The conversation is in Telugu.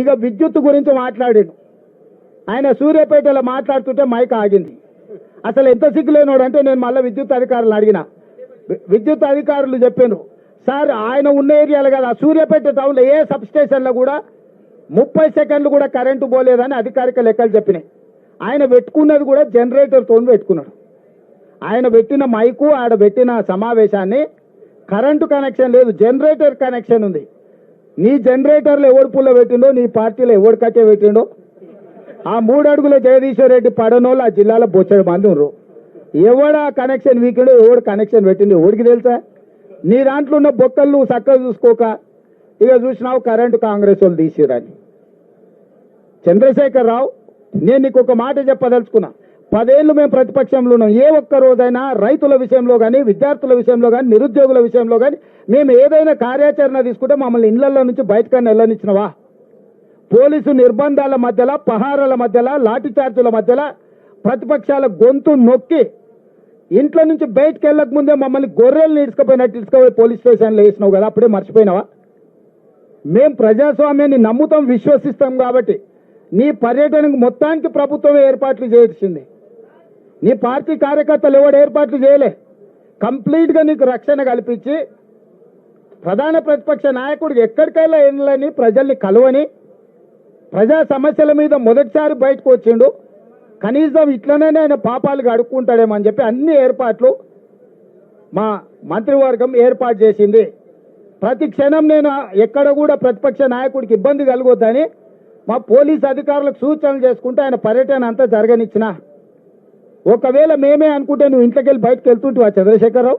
ఇక విద్యుత్ గురించి మాట్లాడాడు. ఆయన సూర్యాపేటలో మాట్లాడుతుంటే మైక్ ఆగింది. అసలు ఎంత సిగ్గులేనోడు అంటే నేను మళ్ళీ విద్యుత్ అధికారులు అడిగిన. విద్యుత్ అధికారులు చెప్పాను సార్ ఆయన ఉన్న ఏరియాలో కదా సూర్యాపేట టౌన్లో ఏ సబ్ స్టేషన్లో కూడా ముప్పై సెకండ్లు కూడా కరెంటు పోలేదని అధికారిక లెక్కలు చెప్పినాయి. ఆయన పెట్టుకున్నది కూడా జనరేటర్తో పెట్టుకున్నాడు ఆయన పెట్టిన మైకు ఆడ పెట్టిన సమావేశాన్ని కరెంటు కనెక్షన్ లేదు జనరేటర్ కనెక్షన్ ఉంది. నీ జనరేటర్లో ఎవడు పుల్ల పెట్టిండో నీ పార్టీలో ఎవడు కట్టే పెట్టిండో? ఆ మూడు అడుగుల జగదీశ్వర్ రెడ్డి పడనోళ్ళు ఆ జిల్లాలో బొచ్చడి మంది ఉన్నారు. ఎవడ కనెక్షన్ వీకిండో ఎవడు కనెక్షన్ పెట్టిండో ఎవడికి తెలుసా? నీ దాంట్లో ఉన్న బొక్కలు నువ్వు చక్కగా చూసుకోక ఇక చూసినావు కరెంటు కాంగ్రెస్ వాళ్ళు తీసిరని చంద్రశేఖర్ రావు నేను నీకు ఒక మాట చెప్పదలుచుకున్నా. పదేళ్ళు మేము ప్రతిపక్షంలో ఉన్నాం. ఏ ఒక్క రోజైనా రైతుల విషయంలో కానీ విద్యార్థుల విషయంలో కానీ నిరుద్యోగుల విషయంలో కానీ మేము ఏదైనా కార్యాచరణ తీసుకుంటే మమ్మల్ని ఇళ్ళలో నుంచి బయటకన్నా వెళ్ళనిచ్చినవా పోలీసు నిర్బంధాల మధ్యలో పహారాల మధ్యలో లాఠీచార్జుల మధ్యలో ప్రతిపక్షాల గొంతు నొక్కి ఇంట్లో నుంచి బయటకు వెళ్ళక ముందే మమ్మల్ని గొర్రెలు ఇడుచుకుపోయినట్టు ఇడుచుకుపోయి పోలీస్ స్టేషన్లో వేసినావు కదా అప్పుడే మర్చిపోయినావా? మేం ప్రజాస్వామ్యాన్ని నమ్ముతాం విశ్వసిస్తాం కాబట్టి నీ పర్యటనకు మొత్తానికి ప్రభుత్వమే ఏర్పాట్లు చేసింది. నీ పార్టీ కార్యకర్తలు ఎవడు ఏర్పాట్లు చేయలే. కంప్లీట్గా నీకు రక్షణ కల్పించి ప్రధాన ప్రతిపక్ష నాయకుడు ఎక్కడికైనా వెళ్ళని ప్రజల్ని కలవని ప్రజా సమస్యల మీద మొదటిసారి బయటకు వచ్చిండు. కనీసం ఇట్లనే ఆయన పాపాలు అడుక్కుంటాడేమో అని చెప్పి అన్ని ఏర్పాట్లు మా మంత్రివర్గం ఏర్పాటు చేసింది. ప్రతి క్షణం నేను ఎక్కడ కూడా ప్రతిపక్ష నాయకుడికి ఇబ్బంది కలగొద్దని మా పోలీస్ అధికారులకు సూచనలు చేసుకుంటే ఆయన పర్యటన అంతా జరగనిచ్చిన. ఒకవేళ మేమే అనుకుంటే నువ్వు ఇంట్లోకి వెళ్ళి బయటకు వెళ్తుంటావా చంద్రశేఖరరావు?